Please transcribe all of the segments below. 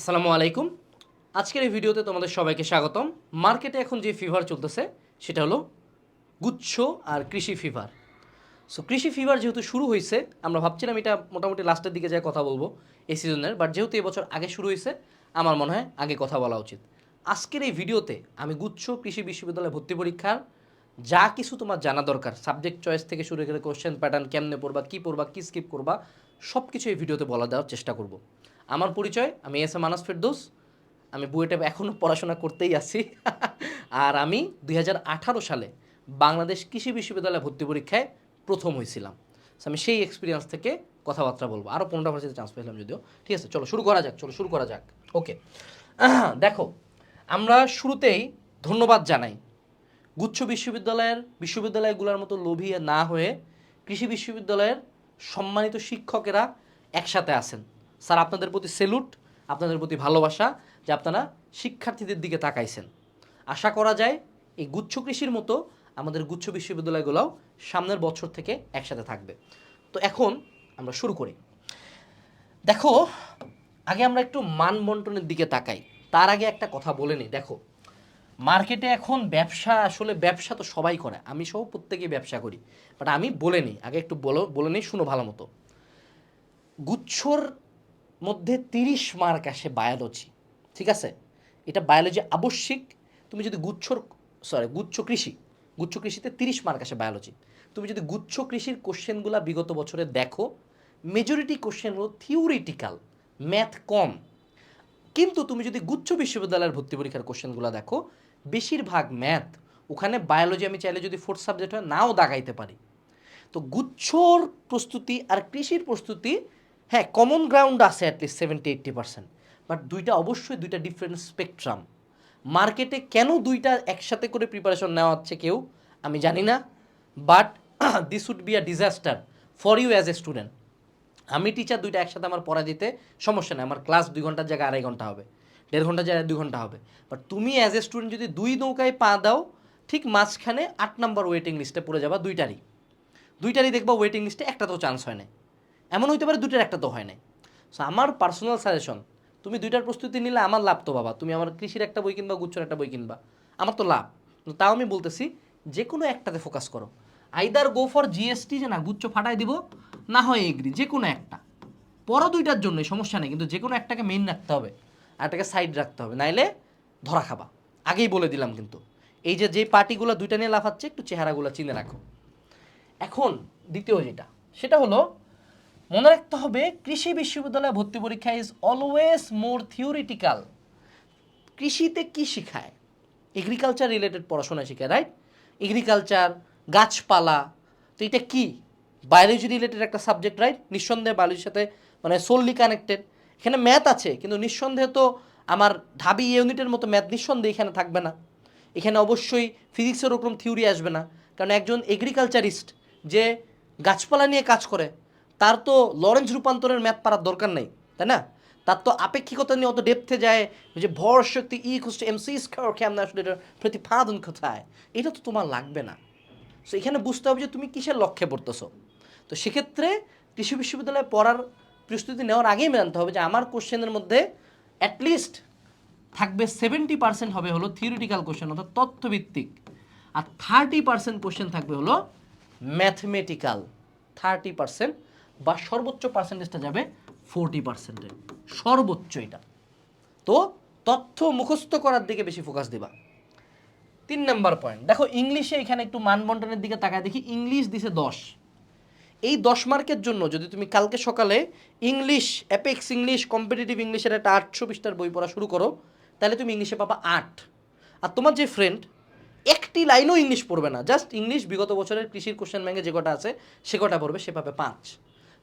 আসসালামু আলাইকুম। আজকের এই ভিডিওতে তোমাদের সবাইকে স্বাগতম। মার্কেটে এখন যে ফিভার চলতেছে, সেটা হলো গুচ্ছ আর কৃষি ফিভার সো কৃষি ফিভার যেহেতু শুরু হয়েছে, আমরা ভাবছিলাম এটা মোটামুটি লাস্টের দিকে যাই কথা বলব এই সিজনের বাট যেহেতু এবছর আগে শুরু হয়েছে, আমার মনে হয় আগে কথা বলা উচিত। আজকের এই ভিডিওতে আমি গুচ্ছ কৃষি বিশ্ববিদ্যালয় ভর্তি পরীক্ষার যা কিছু তোমার জানা দরকার সাবজেক্ট চয়েস থেকে শুরু করে কোশ্চেন প্যাটার্ন কেমনে পড়বা, কী পড়বা, কী স্কিপ করবা সব কিছু এই ভিডিওতে বলা দেওয়ার চেষ্টা করব। আমার পরিচয়, আমি এস এম মানাস ফেরদৌস, আমি বুয়েটে এখনও পড়াশোনা করতেই আছি। আর আমি দুই হাজার আঠারো সালে বাংলাদেশ কৃষি বিশ্ববিদ্যালয়ে ভর্তি পরীক্ষায় প্রথম হয়েছিলাম। আমি সেই এক্সপিরিয়েন্স থেকে কথাবার্তা বলব। আরও পনেরোটা ভার্সিতে চান্স পেলাম যদিও। ঠিক আছে, চলো শুরু করা যাক, চলো শুরু করা যাক। ওকে দেখো, আমরা শুরুতেই ধন্যবাদ জানাই। গুচ্ছ বিশ্ববিদ্যালয়ের, বিশ্ববিদ্যালয়গুলোর মতো লোভী না হয়ে কৃষি বিশ্ববিদ্যালয়ের সম্মানিত শিক্ষকেরা একসাথে আছেন। স্যার, আপনাদের প্রতি সেলুট, আপনাদের প্রতি ভালোবাসা যে আপনারা শিক্ষার্থীদের দিকে তাকাইছেন। আশা করা যায় এই গুচ্ছ কৃষির মতো আমাদের গুচ্ছ বিশ্ববিদ্যালয়গুলোও সামনের বছর থেকে একসাথে থাকবে। তো এখন আমরা শুরু করি। দেখো, আগে আমরা একটু মান বন্টনের দিকে তাকাই। তার আগে একটা কথা বলে নিই। দেখো, মার্কেটে এখন ব্যবসা, আসলে ব্যবসা তো সবাই করে। আমি সহ প্রত্যেকেই ব্যবসা করি। বাট আমি বলে নিই, আগে একটু বলো, বলে নিই, শুনো ভালো মতো। গুচ্ছর মধ্যে তিরিশ মার্ক আসে বায়োলজি ঠিক আছে? এটা বায়োলজি আবশ্যিক। তুমি যদি গুচ্ছর সরি গুচ্ছ কৃষি, গুচ্ছ কৃষিতে তিরিশ মার্ক আসে বায়োলজি তুমি যদি গুচ্ছ কৃষির কোশ্চেনগুলো বিগত বছরে দেখো মেজরিটি কোশ্চেনগুলো থিওরিটিক্যাল ম্যাথ কম। কিন্তু তুমি যদি গুচ্ছ বিশ্ববিদ্যালয়ের ভর্তি পরীক্ষার কোশ্চেনগুলো দেখো, বেশিরভাগ ম্যাথ ওখানে বায়োলজি আমি চাইলে যদি ফোর্থ সাবজেক্ট হয়, নাও দাগাইতে পারি। তো গুচ্ছর প্রস্তুতি আর কৃষির প্রস্তুতি হ্যাঁ কমন গ্রাউন্ড আছে at least seventy eighty percent but দুইটা অবশ্যই দুইটা ডিফারেন্ট স্পেকট্রাম মার্কেটে কেন দুইটা একসাথে করে প্রিপারেশন নেওয়া হচ্ছে কেউ আমি জানি না but this would be a disaster for you as a student আমি টিচার দুইটা একসাথে আমার পড়া দিতে সমস্যা নেই, আমার ক্লাস দুই ঘণ্টার জায়গায় আড়াই ঘণ্টা হবে, দেড় ঘণ্টার জায়গায় দুই ঘণ্টা হবে। বাট তুমি অ্যাজ এ স্টুডেন্ট যদি দুই নৌকায় পা দাও, ঠিক মাঝখানে আট নাম্বার ওয়েটিং লিস্টে পড়ে যাবা দুইটারই। দুইটারই দেখবা ওয়েটিং লিস্টে একটা তো চান্স হয় না এমন হইতে পারে দুইটার একটা তো হয় নাই। সো আমার পার্সোনাল সাজেশন তুমি দুইটার প্রস্তুতি নিলে আমার লাভ তো বাবা। তুমি আমার কৃষির একটা বই কিনবা, গুচ্ছর একটা বই কিনবা। আমার তো লাভ। তাও আমি বলতেছি যে কোনো একটাতে ফোকাস করো। আইদার গো ফর জিএসটি যে না, গুচ্ছ ফাটাই দিব, না হয় এগ্রি যে কোনো একটা। পরও দুইটার জন্যই, সমস্যা নেই। কিন্তু যে কোনো একটাকে মেইন রাখতে হবে, আর একটাকে সাইড রাখতে হবে। নাইলে ধরা খাবা। আগেই বলে দিলাম কিন্তু। এই যে যে পার্টিগুলো দুইটা নিয়ে লাফাচ্ছে, একটু চেহারাগুলো চিনে রাখো। এখন দ্বিতীয় যেটা, সেটা হলো মনে রাখতে হবে, কৃষি বিশ্ববিদ্যালয়ে ভর্তি পরীক্ষা ইজ অলওয়েজ মোর থিওরিটিক্যাল কৃষিতে কি শেখায়? এগ্রিকালচার রিলেটেড পড়াশোনা শেখায় রাইট এগ্রিকালচার গাছপালা, তো এটা কি? বায়োলজি রিলেটেড একটা সাবজেক্ট রাইট নিঃসন্দেহে বায়োলজির সাথে মানে সোললি কানেক্টেড এখানে ম্যাথ আছে, কিন্তু নিঃসন্দেহে তো আমার ঢাবি ইউনিটের মতো ম্যাথ নিঃসন্দেহে এখানে থাকবে না। এখানে অবশ্যই ফিজিক্সের ওরকম থিওরি আসবে না। কারণ একজন এগ্রিকালচারিস্ট যে গাছপালা নিয়ে কাজ করে তার তো লরেন্স রূপান্তরের ম্যাথ পারার দরকার নেই, তাই না? তার তো আপেক্ষিকতা নিয়ে অত ডেপথে যায়, যে ভর শক্তি ই খুঁজতে এম সি স্কোয়ার কেমন আসলে এটার প্রতিপাদন কোথায়? এটা তো তোমার লাগবে না। সো এখানে বুঝতে হবে যে তুমি কিসের লক্ষ্যে পড়তেছো। তো সেক্ষেত্রে কৃষি বিশ্ববিদ্যালয়ে পড়ার প্রস্তুতি নেওয়ার আগেই জানতে হবে যে আমার কোশ্চেনের মধ্যে অ্যাটলিস্ট থাকবে সেভেন্টি পার্সেন্ট হবে হলো থিওরিটিক্যাল কোশ্চেন অর্থাৎ তথ্যভিত্তিক আর থার্টি পার্সেন্ট কোশ্চেন থাকবে হলো ম্যাথমেটিক্যাল থার্টি পার্সেন্ট বা সর্বোচ্চ পার্সেন্টেজটা যাবে ফোরটি পার্সেন্টে সর্বোচ্চ এটা। তো তথ্য মুখস্থ করার দিকে বেশি ফোকাস দিবা। তিন নাম্বার পয়েন্ট দেখো, ইংলিশে এখানে একটু মানবন্টনের দিকে তাকায় দেখি, ইংলিশ দিছে দশ। এই দশ মার্কের জন্য যদি তুমি কালকে সকালে ইংলিশ অ্যাপেক্স ইংলিশ কম্পিটিটিভ ইংলিশের একটা আটশো পৃষ্ঠার বই পড়া শুরু করো, তাহলে তুমি ইংলিশে পাবা আট। আর তোমার যে ফ্রেন্ড একটি লাইনও ইংলিশ পড়বে না। জাস্ট ইংলিশ বিগত বছরের কৃষির কোশ্চেন ব্যাঙ্কে যে কটা আছে, সে কটা পড়বে, সে পাবে পাঁচ।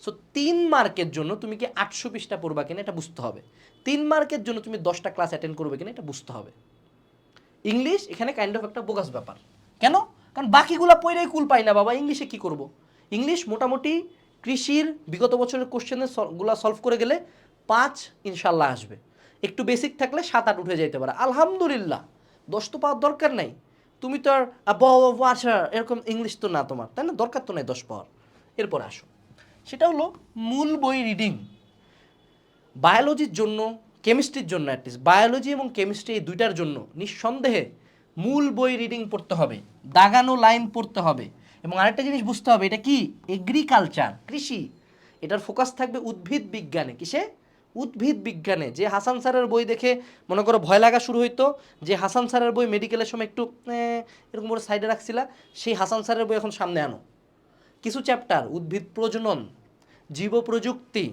সো তিন মার্কের জন্য তুমি কি আটশো পৃষ্ঠা পড়বা কিনা এটা বুঝতে হবে। তিন মার্কের জন্য তুমি দশটা ক্লাস অ্যাটেন্ড করবে কিনা এটা বুঝতে হবে। ইংলিশ এখানে কাইন্ড অফ একটা বোগাস ব্যাপার। কেন? কারণ বাকিগুলো পড়েই কুল পাই না বাবা ইংলিশে কি করব? ইংলিশ মোটামুটি কৃষির বিগত বছরের কোশ্চেনেরগুলা সলভ করে গেলে পাঁচ ইনশাল্লাহ আসবে। একটু বেসিক থাকলে সাত আট উঠে যেতে পারে। আলহামদুলিল্লাহ, দশ তো পাওয়ার দরকার নাই। তুমি তো আর আচ্ছা এরকম ইংলিশ তো না তোমার, তাই না? দরকার তো নাই দশ পাওয়ার। এরপরে আসো। সেটা হলো মূল বই রিডিং বায়োলজির জন্য কেমিস্ট্রির জন্য অ্যাটলিস্ট বায়োলজি এবং কেমিস্ট্রি এই দুইটার জন্য নিঃসন্দেহে মূল বই রিডিং পড়তে হবে, দাগানো লাইন পড়তে হবে। এবং আরেকটা জিনিস বুঝতে হবে, এটা কি? এগ্রিকালচার কৃষি। এটার ফোকাস থাকবে উদ্ভিদ বিজ্ঞানে। কিসে? উদ্ভিদ বিজ্ঞানে। যে হাসান স্যারের বই দেখে মনে করো ভয় লাগা শুরু হইতো, যে হাসান স্যারের বই মেডিকেলের সময় একটু এরকম করে সাইডে রাখছিলা, সেই হাসান স্যারের বই এখন সামনে আনো। কিছু চ্যাপ্টার উদ্ভিদ প্রজনন জীব প্রযুক্তি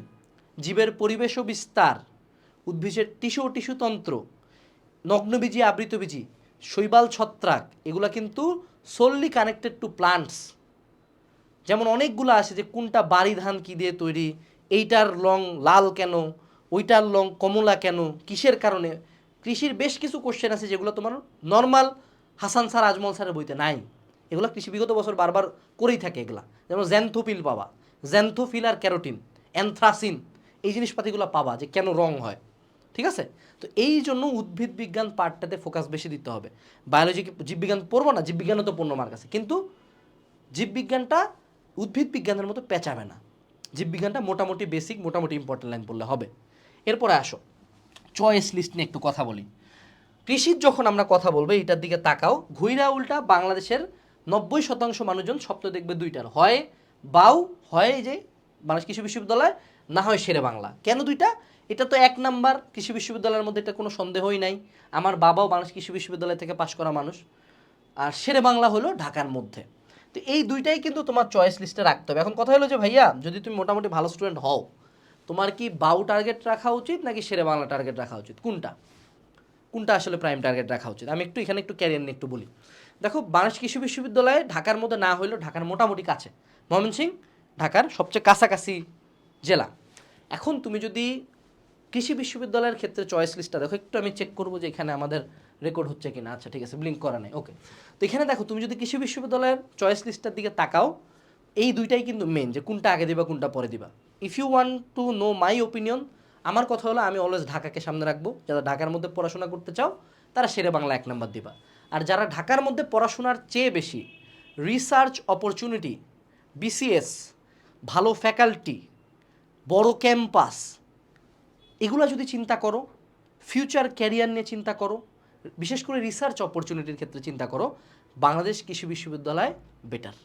জীবের পরিবেশ ও বিস্তার, উদ্ভিদের টিস্যু ও টিস্যুতন্ত্র নগ্নবীজি, আবৃতবীজি, শৈবাল ছত্রাক, এগুলা কিন্তু সোললি কানেক্টেড টু প্লান্টস যেমন অনেকগুলো আছে যে কোনটা বাড়ি ধান কী দিয়ে তৈরি, এইটার লং লাল কেন, ওইটার লং কমলা কেন, কিসের কারণে? কৃষির বেশ কিছু কোশ্চেন আছে যেগুলো তোমার নর্মাল হাসান স্যার আজমল স্যারের বইতে নাই। এগুলো কৃষি বিগত বছর বারবার করেই থাকে এগুলা। যেমন জ্যান্থোপিল পাবা। জ্যান্থোফিল আর ক্যারোটিন অ্যানথ্রাসিন এই জিনিসপাতিগুলো পাবা যে কেন রং হয়। ঠিক আছে? তো এই জন্য উদ্ভিদ বিজ্ঞান পার্টটাতে ফোকাস বেশি দিতে হবে। বায়োলজি জীববিজ্ঞান পড়ব না জীববিজ্ঞানও তো পূর্ণ মার্ক আছে। কিন্তু জীববিজ্ঞানটা উদ্ভিদ বিজ্ঞানের মতো পেঁচাবে না। জীববিজ্ঞানটা মোটামুটি বেসিক মোটামুটি ইম্পর্টেন্ট লাইন পড়লে হবে। এরপরে আসো। চয়েস লিস্ট নিয়ে একটু কথা বলি। কৃষির যখন আমরা কথা বলব এটার দিকে তাকাও। ঘুইরা উল্টা বাংলাদেশের নব্বই শতাংশ মানুষজন স্বপ্ন দেখবে দুইটার। হয় বাউ, হয় যে বাংলাদেশ কৃষি বিশ্ববিদ্যালয়, না হয় শেরে বাংলা। কেন দুইটা? এটা তো এক নাম্বার কৃষি বিশ্ববিদ্যালয়ের মধ্যে এটা কোনো সন্দেহই নাই। আমার বাবাও বাংলাদেশ কৃষি বিশ্ববিদ্যালয় থেকে পাশ করা মানুষ। আর শেরে বাংলা হলো ঢাকার মধ্যে। তো এই দুইটাই কিন্তু তোমার চয়েস লিস্টে রাখতে হবে। এখন কথা হলো যে, ভাইয়া, যদি তুমি মোটামুটি ভালো স্টুডেন্ট হও, তোমার কি বাউ টার্গেট রাখা উচিত নাকি শেরে বাংলা টার্গেট রাখা উচিত? কোনটা? কোনটা আসলে প্রাইম টার্গেট রাখা উচিত? আমি একটু এখানে একটু ক্যারিয়ার নিয়ে একটু বলি। দেখো বাংলাদেশ কৃষি বিশ্ববিদ্যালয়ে ঢাকার মধ্যে না হলেও ঢাকার মোটামুটি কাছে। ময়মনসিং ঢাকার সবচেয়ে কাছাকাছি জেলা। এখন তুমি যদি কৃষি বিশ্ববিদ্যালয়ের ক্ষেত্রে চয়েস লিস্টটা দেখো, একটু আমি চেক করব যে এখানে আমাদের রেকর্ড হচ্ছে কি না আচ্ছা ঠিক আছে ব্লিঙ্ক করা নেই ওকে তো এখানে দেখো, তুমি যদি কৃষি বিশ্ববিদ্যালয়ের চয়েস লিস্টটার দিকে তাকাও, এই দুইটাই কিন্তু মেন যে কোনটা আগে দিবা, কোনটা পরে দিবা। If you want to know my opinion আমার কথা হলো আমি অলওয়েজ ঢাকাকে সামনে রাখব। যারা ঢাকার মধ্যে পড়াশোনা করতে চাও, তারা সেরে বাংলা এক নাম্বার দিবা। আর যারা ঢাকার মধ্যে পড়াশোনার চেয়ে বেশি রিসার্চ অপরচুনিটি বিসিএস ভালো ফ্যাকাল্টি বড় ক্যাম্পাস এগুলো যদি চিন্তা করো ফিউচার ক্যারিয়ার নিয়ে চিন্তা করো, বিশেষ করে রিসার্চ অপরচুনিটির ক্ষেত্রে চিন্তা করো, বাংলাদেশ কৃষি বিশ্ববিদ্যালয় বেটার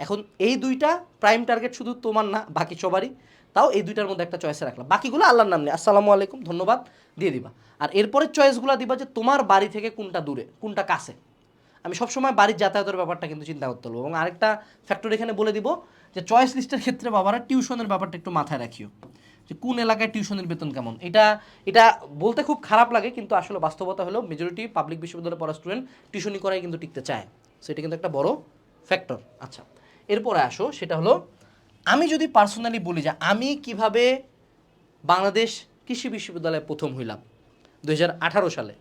এখন এই দুইটা প্রাইম টার্গেট শুধু তোমার না, বাকি সবারই, তাও এই দুইটার মধ্যে একটা চয়েসে রাখলাম। বাকিগুলো আল্লাহর নাম। নেই আসসালামু আলাইকুম, ধন্যবাদ। দিয়ে দিবা। আর এরপরের চয়েসগুলো দিবা যে তোমার বাড়ি থেকে কোনটা দূরে, কোনটা কাছে। আমি সবসময় বাড়ির যাতায়াতের ব্যাপারটা কিন্তু চিন্তা করতে বলব। এবং আরেকটা ফ্যাক্টর এখানে বলে দিব যে চয়েস লিস্টের ক্ষেত্রে বাবারা টিউশনের ব্যাপারটা একটু মাথায় রাখিও। যে কোন এলাকায় টিউশনের বেতন কেমন? এটা এটা বলতে খুব খারাপ লাগে, কিন্তু আসলে বাস্তবতা হলো মেজরিটি পাবলিক বিশ্ববিদ্যালয়ে পড়া স্টুডেন্ট টিউশনি করাই কিন্তু টিকতে চায়। সেটা কিন্তু একটা বড় ফ্যাক্টর আচ্ছা এরপরে আসো, সেটা হলো আমি যদি পার্সোনালি বলি যে আমি কীভাবে বাংলাদেশ কৃষি বিশ্ববিদ্যালয়ে প্রথম হইলাম দু হাজার আঠারো সালে।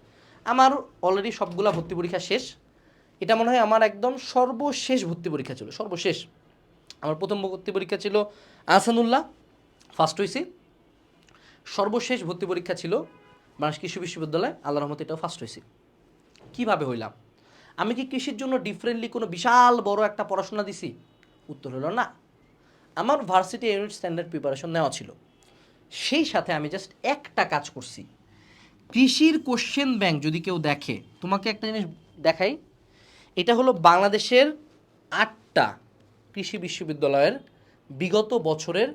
আমার অলরেডি সবগুলা ভর্তি পরীক্ষা শেষ। এটা মনে হয় আমার একদম সর্বশেষ ভর্তি পরীক্ষা ছিল, সর্বশেষ। আমার প্রথম ভর্তি পরীক্ষা ছিল আহসানুল্লাহ ফার্স্ট হয়েছি সর্বশেষ ভর্তি পরীক্ষা ছিল বাংলাদেশ কৃষি বিশ্ববিদ্যালয়, আল্লাহ রহমতে এটাও ফার্স্ট হয়েছি কীভাবে হইলাম? আমি কি কৃষির জন্য ডিফারেন্টলি কোনো বিশাল বড় একটা পড়াশোনা দিছি? উত্তর হলো না। আমার ভার্সিটি ইউনিট স্ট্যান্ডার্ড প্রিপারেশন নেওয়া ছিল। সেই সাথে আমি জাস্ট একটা কাজ করছি। কৃষির কোশ্চেন ব্যাংক যদি কেউ দেখে, তোমাকে একটা জিনিস দেখাই। এটা হলো বাংলাদেশের আটটা কৃষি বিশ্ববিদ্যালয়ের বিগত বছরের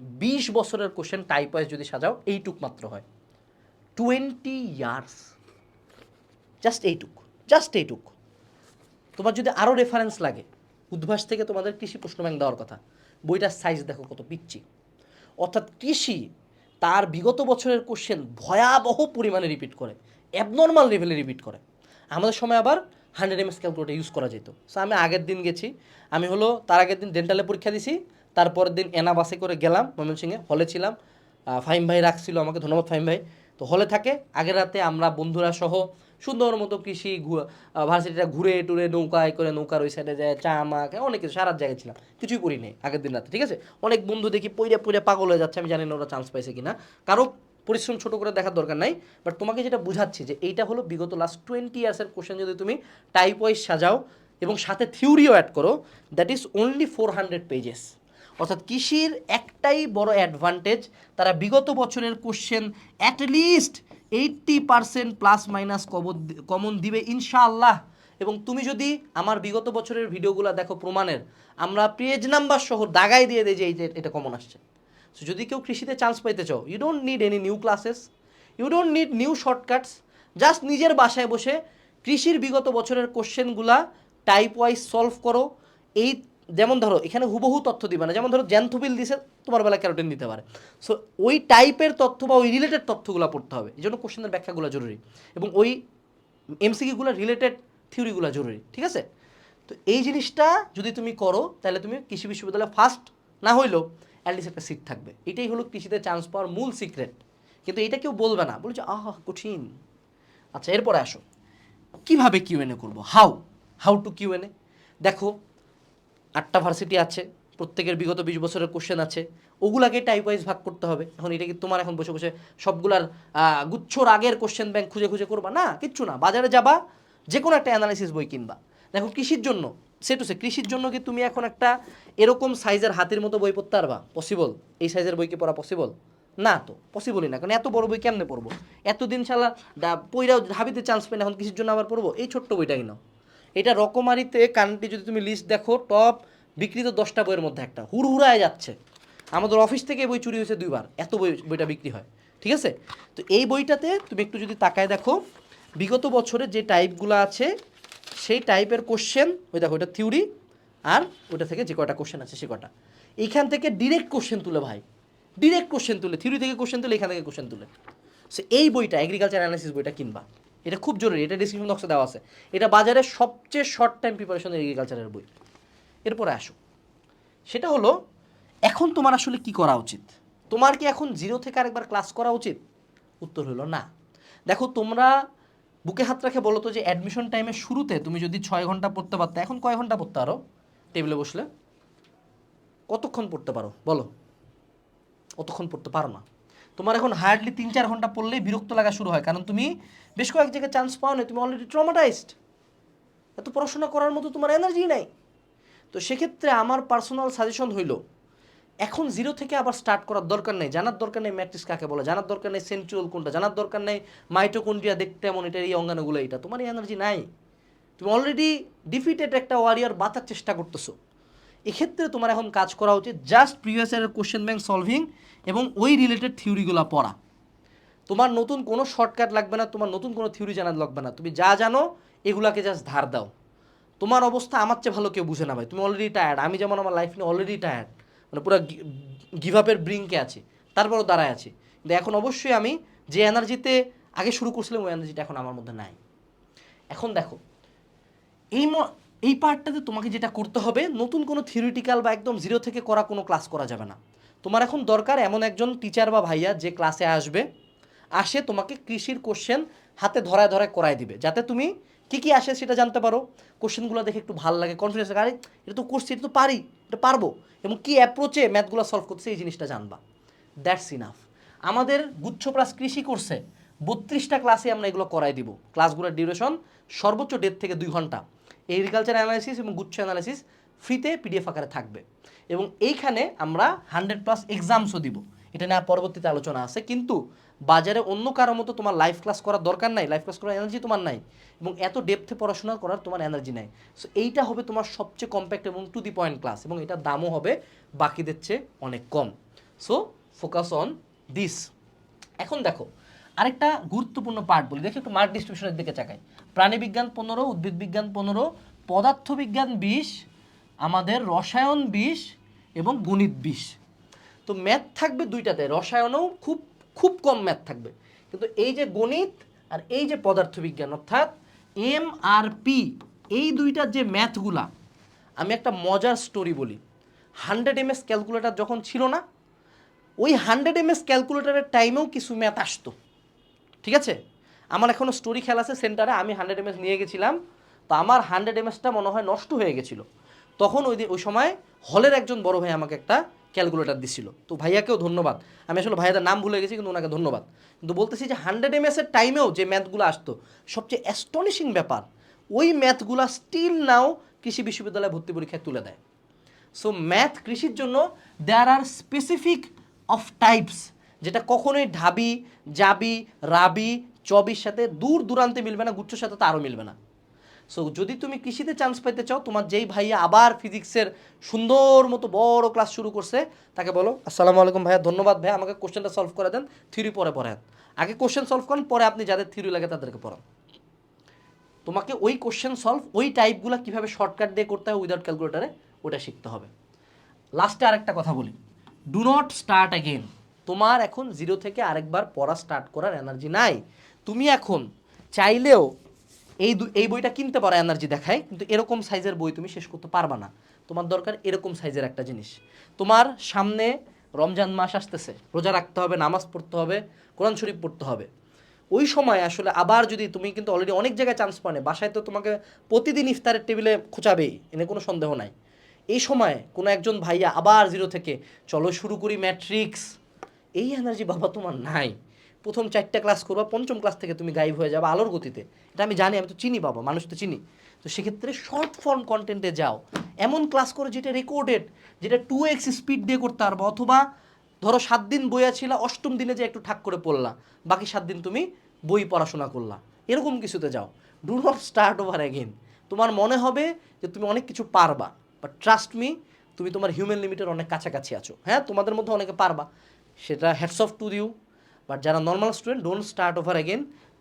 বিশ বছরের কোশ্চেন টাইপ ওয়াইজ যদি সাজাও, এইটুক মাত্র হয়। টোয়েন্টি ইয়ার্স জাস্ট এইটুক জাস্ট এইটুক। তোমার যদি আরও রেফারেন্স লাগে, উদ্ভাস থেকে তোমাদের কৃষি প্রশ্ন ব্যাংক দেওয়ার কথা। বইটার সাইজ দেখো কত পিচ্ছি অর্থাৎ কৃষি তার বিগত বছরের কোশ্চেন ভয়াবহ পরিমাণে রিপিট করে অ্যাবনর্মাল লেভেলে রিপিট করে। আমাদের সময় আবার হান্ড্রেড এমএস ক্যালকুলেটার ইউজ করা যেত। সো আমি আগের দিন গেছি, আমি হলো তার আগের দিন ডেন্টালে পরীক্ষা দিছি, তারপরের দিন এনা বাসে করে গেলাম, ময়মনসিংহে হলে ছিলাম। ফাহিম ভাই রাখছিল আমাকে, ধন্যবাদ ফাহিম ভাই। তো হলে থাকে, আগের রাতে আমরা বন্ধুরা সহ সুন্দর মতো কৃষি ভার্সিটিটা ঘুরে টুরে নৌকায় করে নৌকার ওই সাইডে যায়, চা, মা অনেক কিছু, সারার জায়গায় ছিলাম। কিছুই করি নেই আগের দিন রাতে, ঠিক আছে? অনেক বন্ধু দেখি পইরে পইরে পাগল হয়ে যাচ্ছে, আমি জানি না ওরা চান্স পাইছে কিনা। কারও পরিশ্রম ছোট করে দেখার দরকার নাই বাট তোমাকে যেটা বুঝাচ্ছি যে এইটা হলো বিগত লাস্ট টোয়েন্টি ইয়ার্সের কোশ্চেন যদি তুমি টাইপ ওয়াইজ সাজাও এবং সাথে থিওরিও অ্যাড করো that is only four hundred pages অর্থাৎ কৃষির একটাই বড় অ্যাডভান্টেজ তারা বিগত বছরের question at least eighty percent plus minus common দিবে ইনশাআল্লাহ। এবং তুমি যদি আমার বিগত বছরের ভিডিওগুলো দেখো প্রমাণের, আমরা পেজ নাম্বার সহ দাগাই দিয়ে দিই যে এই এটা কমন আসছে। সো যদি কেউ কৃষিতে চান্স পাইতে চাও you don't need any new classes you don't need new shortcuts just নিজের বাসায় বসে কৃষির বিগত বছরের কোশ্চেনগুলা টাইপ ওয়াইজ সলভ করো এই যেমন ধরো, এখানে হুবহু তথ্য দিবে না। যেমন ধরো, জ্যান্থোবিল দিছে, তোমার বেলা ক্যারোটিন দিতে পারে। সো ওই টাইপের তথ্য বা ওই রিলেটেড তথ্যগুলো পড়তে হবে। এই জন্য কোশ্চেনের ব্যাখ্যাগুলো জরুরি। এবং ওই এমসিকিউগুলো রিলেটেড থিওরিগুলো জরুরি, ঠিক আছে? তো এই জিনিসটা যদি তুমি করো, তাহলে তুমি কৃষি বিশ্ববিদ্যালয়ে ফার্স্ট না হইলেও অ্যাটলিস্ট একটা সিট থাকবে। এটাই হলো কৃষিতে চান্স পাওয়ার মূল সিক্রেট কিন্তু এটা কেউ বলবে না। বলছে আহা, কঠিন। আচ্ছা এরপরে আসো। কীভাবে কিউএনএ করব? হাউ হাউ টু কিউএনএ দেখো আটটা ভার্সিটি আছে, প্রত্যেকের বিগত বিশ বছরের কোশ্চেন আছে, ওগুলাকে টাইপ ওয়াইজ ভাগ করতে হবে। এখন এটা কি তোমার এখন বসে বসে সবগুলার গুচ্ছর আগের কোশ্চেন ব্যাংক খুঁজে খুঁজে করবা? না, কিচ্ছু না। বাজারে যাবা যে কোনো একটা অ্যানালাইসিস বই কিনবা। দেখো, কৃষির জন্য, সে টু সে, কৃষির জন্য কি তুমি এখন একটা এরকম সাইজের হাতের মতো বই পড়তে পারবা? পসিবল এই সাইজের বই কি পড়া পসিবল না তো পসিবলই না। কারণ এত বড় বই কেমনে পড়ব? এতদিন শালা ডা- পইরাও হাবিতে চান্স পেন এখন কৃষির জন্য আবার পড়ব? এই ছোট্ট বইটাই নাও। এটা রকমারিতে কান্ট্রি যদি তুমি লিস্ট দেখো টপ বিক্রিত দশটা বইয়ের মধ্যে একটা। হুড়হুড়ায় যাচ্ছে। আমাদের অফিস থেকে বই চুরি হয়েছে দুইবার। এত বই, বইটা বিক্রি হয়। ঠিক আছে? তো এই বইটাতে তুমি একটু যদি তাকায় দেখো, বিগত বছরে যে টাইপগুলো আছে, সেই টাইপের কোশ্চেন ওই দেখো ওটা থিওরি আর ওটা থেকে যে কয়টা কোশ্চেন আছে, সে কটা এইখান থেকে ডিরেক্ট কোশ্চেন তুলে ভাই। ডিরেক্ট কোশ্চেন তুলে। থিওরি থেকে কোশ্চেন তুলে, এখান থেকে কোশ্চেন তুলে। সে এই বইটা এগ্রিকালচার অ্যানালিসিস বইটা কিনবা। এটা খুব জরুরি, এটা ডিসক্রিপশন বক্সে দেওয়া আছে। এটা বাজারে সবচেয়ে শর্ট টাইম প্রিপারেশন এগ্রিকালচারের বই। এরপরে আসো। সেটা হলো, এখন তোমার আসলে কি করা উচিত? তোমার কি এখন জিরো থেকে আরেকবার ক্লাস করা উচিত? উত্তর হলো না। দেখো, তোমরা বুকে হাত রাখে বলো তো যে অ্যাডমিশন টাইমের শুরুতে তুমি যদি ছয় ঘণ্টা পড়তে পারতে, এখন কয় ঘণ্টা পড়তে পারো? টেবিলে বসলে। কতক্ষণ পড়তে পারো? বলো। অতক্ষণ পড়তে পারো না। তোমার এখন হার্ডলি তিন চার ঘণ্টা পড়লেই বিরক্ত লাগা শুরু হয়। কারণ তুমি বেশ কয়েক জায়গায় চান্স পাও না তুমি অলরেডি ট্রমাটাইজড এত পড়াশোনা করার মতো তোমার এনার্জি নাই। তো সেক্ষেত্রে আমার পার্সোনাল সাজেশন হইল, এখন জিরো থেকে আবার স্টার্ট করার দরকার নেই। জানার দরকার নেই ম্যাট্রিক্স কাকে বলে, জানার দরকার নেই সেন্ট্রিওল কোনটা, জানার দরকার নেই মাইটোকন্ড্রিয়া দেখতে এমন এটা, এই অঙ্গাণুগুলো এটা তোমার এই এনার্জি নাই। তুমি অলরেডি ডিফিটেড একটা ওয়ারিয়ার বাঁচার চেষ্টা করতেছো। এক্ষেত্রে তোমার এখন কাজ করা উচিত জাস্ট প্রিভিয়াস ইয়ারের কোশ্চেন ব্যাংক সলভিং এবং ওই রিলেটেড থিওরিগুলো পড়া। তোমার নতুন কোনো শর্টকাট লাগবে না, তোমার নতুন কোনো থিওরি জানা লাগবে না। তুমি যা জানো, এগুলাকে জাস্ট ধার দাও। তোমার অবস্থা আমার চেয়ে ভালো কেউ বুঝে না ভাই। তুমি অলরেডি টায়ার্ড আমি যেমন আমার লাইফ নিয়ে অলরেডি টায়ার্ড মানে পুরো গিভ আপের ব্রিঙ্কে আছি। তারপরও দাঁড়ায় আছি। কিন্তু এখন অবশ্যই আমি যে এনার্জিতে আগে শুরু করছিলাম, ওই এনার্জিটা এখন আমার মধ্যে নাই। এখন দেখো, এই এই পার্টটাতে তোমাকে যেটা করতে হবে, নতুন কোনো থিওরিটিক্যাল বা একদম জিরো থেকে করা কোনো ক্লাস করা যাবে না। তোমার এখন দরকার এমন একজন টিচার বা ভাইয়া যে ক্লাসে আসবে, আসে তোমাকে কৃষির কোশ্চেন হাতে ধরায় ধরায় করায় দিবে। যাতে তুমি কি কি আসে সেটা জানতে পারো। কোশ্চেনগুলো দেখে একটু ভালো লাগে কনফিডেন্স আরে, এটা তো করছি, এটা তো পারি, এটা পারব। এবং কী অ্যাপ্রোচে ম্যাথগুলো সলভ করছে, এই জিনিসটা জানবা। দ্যাটস ইনাফ আমাদের গুচ্ছ প্লাস কৃষি করছে, বত্রিশটা ক্লাসে আমরা এগুলো করাই দিব। ক্লাসগুলোর ডিউরেশন সর্বোচ্চ দেড় থেকে দুই ঘণ্টা। এগ্রিকালচার অ্যানালাইসিস এবং গুচ্ছ অ্যানালাইসিস ফ্রিতে পিডিএফ আকারে থাকবে। এবং এইখানে আমরা হান্ড্রেড প্লাস এক্সামসও দিব। এটা নিয়ে পরবর্তীতে আলোচনা আছে। কিন্তু বাজারে অন্য কারও মতো তোমার লাইভ ক্লাস করার দরকার নাই। লাইভ ক্লাস করার এনার্জি তোমার নাই। এবং এত ডেপথে পড়াশোনা করার তোমার এনার্জি নাই। সো এইটা হবে তোমার সবচেয়ে কম্প্যাক্ট এবং টু দি পয়েন্ট ক্লাস এবং এটার দামও হবে বাকিদের চেয়ে অনেক কম। সো ফোকাস অন দিস এখন দেখো আরেকটা গুরুত্বপূর্ণ পার্ট বলি। দেখি একটু মার্ক ডিস্ট্রিবিউশনের দিকে চাকাই। প্রাণীবিজ্ঞান পনেরো, উদ্ভিদ বিজ্ঞান পনেরো, পদার্থবিজ্ঞান বিশ, আমাদের রসায়ন বিশ এবং গণিত বিশ। তো ম্যাথ থাকবে দুইটাতে, রসায়নেও খুব খুব কম ম্যাথ থাকবে। কিন্তু এই যে গণিত আর এই যে পদার্থবিজ্ঞান, অর্থাৎ এম আর পি এই দুইটার যে ম্যাথগুলা আমি একটা মজার স্টোরি বলি। হান্ড্রেড এম এস ক্যালকুলেটার যখন ছিল না, ওই হান্ড্রেড এম এস ক্যালকুলেটারের টাইমেও কিছু ম্যাথ আসতো। ঠিক আছে? আমার এখনও স্টোরি খেলা আছে সেন্টারে আমি হান্ড্রেড এমএস নিয়ে গেছিলাম, তো আমার হান্ড্রেড এমএসটা মনে হয় নষ্ট হয়ে গেছিল। তখন ওই ওই সময় হলের একজন বড় ভাই আমাকে একটা ক্যালকুলেটার দিছিল। তো ভাইয়াকেও ধন্যবাদ। আমি আসলে ভাইয়াদের নাম ভুলে গেছি, কিন্তু ওনাকে ধন্যবাদ। কিন্তু বলতেছি যে হান্ড্রেড এমএসের টাইমেও যে ম্যাথগুলো আসতো, সবচেয়ে অ্যাস্টনিশিং ব্যাপার, ওই ম্যাথগুলো স্টিল নাও কৃষি বিশ্ববিদ্যালয়ে ভর্তি পরীক্ষায় তুলে দেয়। সো ম্যাথ কৃষির জন্য there are specific of types যেটা কখনোই ঢাবি, জাবি, রাবি, চবির সাথে দূর দূরান্তে মিলবে না, গুচ্ছর সাথে তো আরও মিলবে না। সো যদি তুমি কৃষিতে চান্স পেতে চাও, তোমার যেই ভাইয়া আবার ফিজিক্সের সুন্দর মতো বড় ক্লাস শুরু করছে, তাকে বলো, আসসালামু আলাইকুম ভাইয়া, ধন্যবাদ ভাইয়া, আমাকে কোশ্চেনটা সলভ করে দেন থিওরি পরে পড়ান। আগে কোশ্চেন সলভ করেন, পরে আপনি যাদের থিওরি লাগে তাদেরকে পড়ান। তোমাকে ওই কোশ্চেন সলভ ওই টাইপগুলো কীভাবে শর্টকাট দিয়ে করতে হয় উইদাউট ক্যালকুলেটারে ওটা শিখতে হবে। লাস্টে আরেকটা কথা বলি। ডু নট স্টার্ট অ্যাগেন তোমার এখন জিরো থেকে আরেকবার পড়া স্টার্ট করার এনার্জি নাই। তুমি এখন চাইলেও এই এই বইটা কিনতে পারো এনার্জি দেখায়, কিন্তু এরকম সাইজের বই তুমি শেষ করতে পারবা না। তোমার দরকার এরকম সাইজের একটা জিনিস। তোমার সামনে রমজান মাস আসতেছে, রোজা রাখতে হবে, নামাজ পড়তে হবে, কোরআন শরীফ পড়তে হবে। ওই সময় আসলে আবার যদি তুমি কিন্তু অলরেডি অনেক জায়গায় চান্স পানে বাসায় তো তোমাকে প্রতিদিন ইফতারের টেবিলে খোঁচাবেই, এনে কোনো সন্দেহ নাই। এই সময় কোনো একজন ভাইয়া আবার জিরো থেকে, চলো শুরু করি ম্যাট্রিক্স এই এনার্জি বাবা তোমার নাই। প্রথম চারটা ক্লাস করবা, পঞ্চম ক্লাস থেকে তুমি গাইব হয়ে যাবে আলোর গতিতে। এটা আমি জানি, আমি তো চিনি বাবা, মানুষ তো চিনি। তো সেক্ষেত্রে শর্ট ফর্ম কন্টেন্টে যাও। এমন ক্লাস করো যেটা রেকর্ডেড যেটা টু এক্স স্পিড দিয়ে করতে পারব, অথবা ধরো সাত দিন বইয়া ছিল অষ্টম দিনে যে একটু ঠাক করে পড়লা, বাকি সাত দিন তুমি বই পড়াশোনা করলা। এরকম কিছুতে যাও। Do not start over again তোমার মনে হবে যে তুমি অনেক কিছু পারবা বাট ট্রাস্ট মি তুমি তোমার হিউম্যান লিমিটের অনেক কাছাকাছি আছো। হ্যাঁ তোমাদের মধ্যে অনেকে পারবা। সেটা heads off to you but যারা normal student don't start over again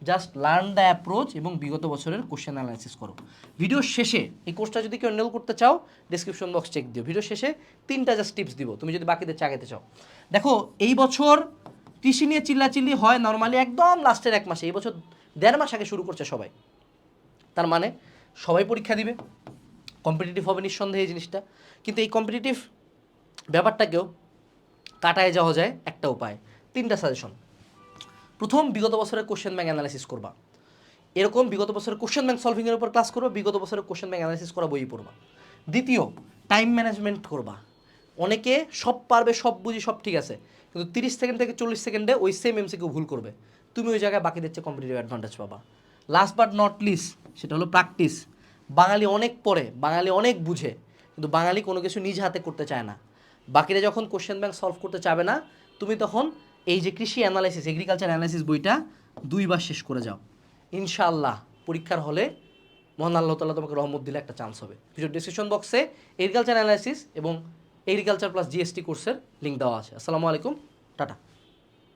just learn the approach এবং বিগত বছরের কোশ্চেন অ্যানালাইসিস করো। ভিডিও শেষে এই কোর্সটা যদি কেউ এনরোল করতে চাও ডিসক্রিপশন বক্স চেক দিও। ভিডিও শেষে তিনটা জাস্ট টিপস দিব, তুমি যদি বাকিদের চাগাতে চাও। দেখো, এই বছর কৃষি নিয়ে চিল্লাচিল্লি হয় নর্মালি একদম লাস্টের এক মাসে। এই বছর দেড় মাস আগে শুরু করছে সবাই। তার মানে সবাই পরীক্ষা দিবে। কম্পিটিটিভ হবে নিঃসন্দেহে এই জিনিসটা। কিন্তু এই কম্পিটিটিভ ব্যাপারটাকেও কাটায় যাওয়া যায় একটা উপায়। তিনটা সাজেশন প্রথম, বিগত বছরের কোশ্চেন ব্যাংক অ্যানালাইসিস করবা। এরকম বিগত বছরের কোশ্চেন ব্যাংক সলভিংয়ের উপর ক্লাস করবা, বিগত বছরের কোশ্চেন ব্যাংক অ্যানালাইসিস করা বই পড়বা। দ্বিতীয় টাইম ম্যানেজমেন্ট করবা। অনেকে সব পারবে, সব বুঝি, সব ঠিক আছে। কিন্তু তিরিশ সেকেন্ড থেকে চল্লিশ সেকেন্ডে ওই সেম এমসিকেও ভুল করবে। তুমি ওই জায়গায় বাকিদের চেয়ে কম্পিটিটিভ অ্যাডভান্টেজ পাবা। লাস্ট বাট নট লিস্ট সেটা হলো প্র্যাকটিস বাঙালি অনেক পড়ে, বাঙালি অনেক বুঝে। কিন্তু বাঙালি কোনো কিছু নিজ হাতে করতে চায় না। বাকিরা যখন কোশ্চেন ব্যাংক সলভ করতে চাবে না, তুমি তখন এই যে কৃষি অ্যানালাইসিস এগ্রিকালচার অ্যানালাইসিস বইটা দুইবার শেষ করে যাও। ইনশাআল্লাহ, পরীক্ষার হলে মহান আল্লাহ তাল্লাহ তোমাকে রহমত দিলে একটা চান্স হবে। ভিডিও ডিসক্রিপশন বক্সে এগ্রিকালচার অ্যানালাইসিস এবং এগ্রিকালচার প্লাস জিএসটি কোর্সের লিঙ্ক দেওয়া আছে। আসসালামু আলাইকুম, টাটা।